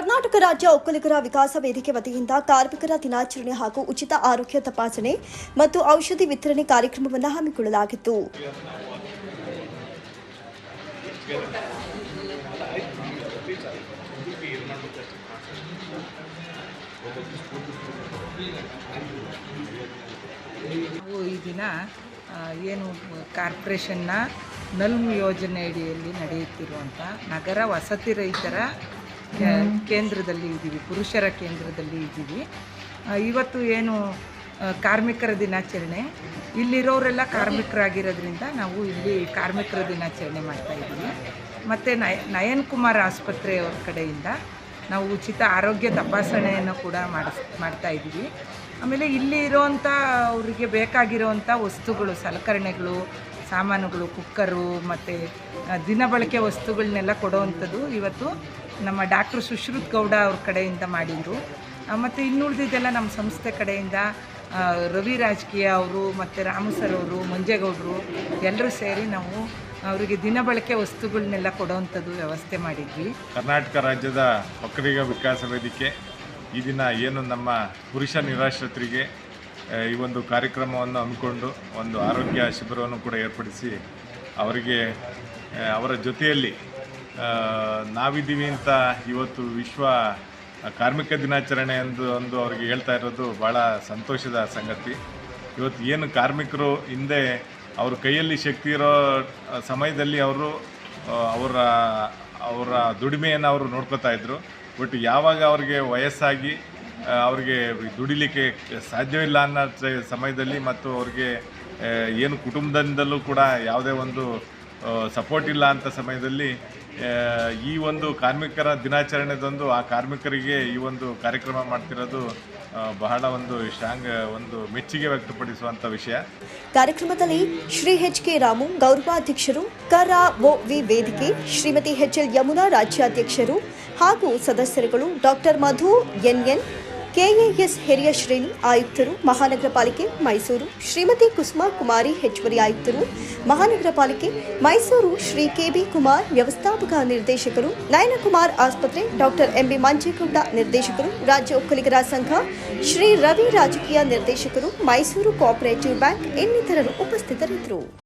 ಕರ್ನಾಟಕ ರಾಜ್ಯ ಒಕ್ಕಲಿಗರ ವಿಕಾಸ ವೇದಿಕೆ ವತಿಯಿಂದ ಕಾರ್ಮಿಕರ ದಿನಾಚರಣೆ ಹಾಗೂ ಉಚಿತ ಆರೋಗ್ಯ ತಪಾಸಣೆ ಮತ್ತು ಔಷಧಿ ವಿತರಣೆ ಕಾರ್ಯಕ್ರಮವನ್ನು ಹಮ್ಮಿಕೊಳ್ಳಲಾಗಿತ್ತು. ಈ ದಿನ ಏನು ಕಾರ್ಪೊರೇಷನ್ನ ನಲ್ಮು ಯೋಜನೆ ಅಡಿಯಲ್ಲಿ ನಡೆಯುತ್ತಿರುವಂಥ ನಗರ ವಸತಿ ರಹಿತರ ಆ, ಕೇಂದ್ರದಲ್ಲಿ ಇದ್ದೀವಿ ಪುರುಷರ ಕೇಂದ್ರದಲ್ಲಿ ಇದ್ದೀವಿ. ಇವತ್ತು ಏನು ಕಾರ್ಮಿಕರ ದಿನಾಚರಣೆ. ಇಲ್ಲಿರೋರೆಲ್ಲ ಕಾರ್ಮಿಕರಾಗಿರೋದ್ರಿಂದ ನಾವು ಇಲ್ಲಿ ಕಾರ್ಮಿಕರ ದಿನಾಚರಣೆ ಮಾಡ್ತಾ ಇದ್ದೀವಿ. ಮತ್ತು ನಯ ನಯನ್ ಕುಮಾರ್ ಆಸ್ಪತ್ರೆಯವ್ರ ಕಡೆಯಿಂದ ನಾವು ಉಚಿತ ಆರೋಗ್ಯ ತಪಾಸಣೆಯನ್ನು ಕೂಡ ಮಾಡಿಸ್ ಮಾಡ್ತಾ ಇದ್ದೀವಿ. ಆಮೇಲೆ ಇಲ್ಲಿ ಇರೋವಂಥ ಅವರಿಗೆ ಬೇಕಾಗಿರೋವಂಥ ವಸ್ತುಗಳು ಸಲಕರಣೆಗಳು ಸಾಮಾನುಗಳು ಕುಕ್ಕರು ಮತ್ತು ದಿನಬಳಕೆ ವಸ್ತುಗಳನ್ನೆಲ್ಲ ಕೊಡೋವಂಥದ್ದು ಇವತ್ತು ನಮ್ಮ ಡಾಕ್ಟರ್ ಸುಶ್ರುತ್ ಗೌಡ ಅವ್ರ ಕಡೆಯಿಂದ ಮಾಡಿದರು. ಮತ್ತು ಇನ್ನುಳಿದಿದ್ದೆಲ್ಲ ನಮ್ಮ ಸಂಸ್ಥೆ ಕಡೆಯಿಂದ ರವಿ ರಾಜಕೀಯ ಅವರು ಮತ್ತು ರಾಮು ಸರ್ ಅವರು, ಮಂಜೇಗೌಡರು ಎಲ್ಲರೂ ಸೇರಿ ನಾವು ಅವರಿಗೆ ದಿನಬಳಕೆ ವಸ್ತುಗಳನ್ನೆಲ್ಲ ಕೊಡೋವಂಥದ್ದು ವ್ಯವಸ್ಥೆ ಮಾಡಿದ್ವಿ. ಕರ್ನಾಟಕ ರಾಜ್ಯದ ಒಕ್ಕಲಿಗ ವಿಕಾಸ ವೇದಿಕೆ, ಈ ದಿನ ಏನು ನಮ್ಮ ಪುರುಷ ನಿರಾಶ್ರಿತರಿಗೆ ಈ ಒಂದು ಕಾರ್ಯಕ್ರಮವನ್ನು ಹಮ್ಮಿಕೊಂಡು ಒಂದು ಆರೋಗ್ಯ ಶಿಬಿರವನ್ನು ಕೂಡ ಏರ್ಪಡಿಸಿ ಅವರಿಗೆ ಅವರ ಜೊತೆಯಲ್ಲಿ ನಾವಿದ್ದೀವಿ ಅಂತ ಇವತ್ತು ವಿಶ್ವ ಕಾರ್ಮಿಕ ದಿನಾಚರಣೆ ಎಂದು ಒಂದು ಅವ್ರಿಗೆ ಹೇಳ್ತಾ ಇರೋದು ಭಾಳ ಸಂತೋಷದ ಸಂಗತಿ. ಇವತ್ತು ಏನು ಕಾರ್ಮಿಕರು ಹಿಂದೆ ಅವ್ರ ಕೈಯಲ್ಲಿ ಶಕ್ತಿ ಇರೋ ಸಮಯದಲ್ಲಿ ಅವರು ಅವರ ಅವರ ದುಡಿಮೆಯನ್ನು ಅವರು ನೋಡ್ಕೋತಾ ಇದ್ರು. ಬಟ್ ಯಾವಾಗ ಅವ್ರಿಗೆ ವಯಸ್ಸಾಗಿ ಅವ್ರಿಗೆ ದುಡಿಲಿಕ್ಕೆ ಸಾಧ್ಯವಿಲ್ಲ ಅನ್ನೋ ಸಮಯದಲ್ಲಿ ಮತ್ತು ಅವ್ರಿಗೆ ಏನು ಕುಟುಂಬದಿಂದಲೂ ಕೂಡ ಯಾವುದೇ ಒಂದು ಸಪೋರ್ಟ್ ಇಲ್ಲ ಅಂತ ಸಮಯದಲ್ಲಿ ಈ ಒಂದು ಕಾರ್ಮಿಕರ ದಿನಾಚರಣೆದೊಂದು ಆ ಕಾರ್ಮಿಕರಿಗೆ ಈ ಒಂದು ಕಾರ್ಯಕ್ರಮ ಮಾಡ್ತಿರೋದು ಬಹಳ ಒಂದು ಶಾಂಗ್, ಒಂದು ಮೆಚ್ಚುಗೆ ವ್ಯಕ್ತಪಡಿಸುವಂಥ ವಿಷಯ. ಕಾರ್ಯಕ್ರಮದಲ್ಲಿ ಶ್ರೀ ಹೆಚ್ ಕೆ ರಾಮು, ಗೌರವಾಧ್ಯಕ್ಷರು ಕರ ಓ ವಿ ವೇದಿಕೆ, ಶ್ರೀಮತಿ ಎಚ್ ಎಲ್ ಯಮುನಾ ರಾಜ್ಯಾಧ್ಯಕ್ಷರು ಹಾಗೂ ಸದಸ್ಯರುಗಳು ಡಾಕ್ಟರ್ ಮಧು ಎನ್ಎನ್ ಕೆಎಎಸ್ ಹಿರಿಯ ಶ್ರೇಣಿ ಆಯುಕ್ತರು ಮಹಾನಗರ ಪಾಲಿಕೆ ಮೈಸೂರು ಶ್ರೀಮತಿ ಕುಸುಮಾ ಕುಮಾರಿ ಹೆಚ್ಚುವರಿ ಆಯುಕ್ತರು ಮಹಾನಗರ ಪಾಲಿಕೆ ಮೈಸೂರು ಶ್ರೀ ಕೆಬಿ ಕುಮಾರ್ ವ್ಯವಸ್ಥಾಪಕ ನಿರ್ದೇಶಕರು, ನಯನಕುಮಾರ್ ಆಸ್ಪತ್ರೆ ಡಾಕ್ಟರ್ ಎಂಬಿ ಮಂಜೇಗೌಡ ನಿರ್ದೇಶಕರು, ರಾಜ್ಯ ಒಕ್ಕಲಿಗರ ಸಂಘ ಶ್ರೀ ರವಿ ರಾಜಕೀಯ ನಿರ್ದೇಶಕರು, ಮೈಸೂರು ಕೋಆಪರೇಟಿವ್ ಬ್ಯಾಂಕ್ ಇನ್ನಿತರರು ಉಪಸ್ಥಿತರಿದ್ದರು.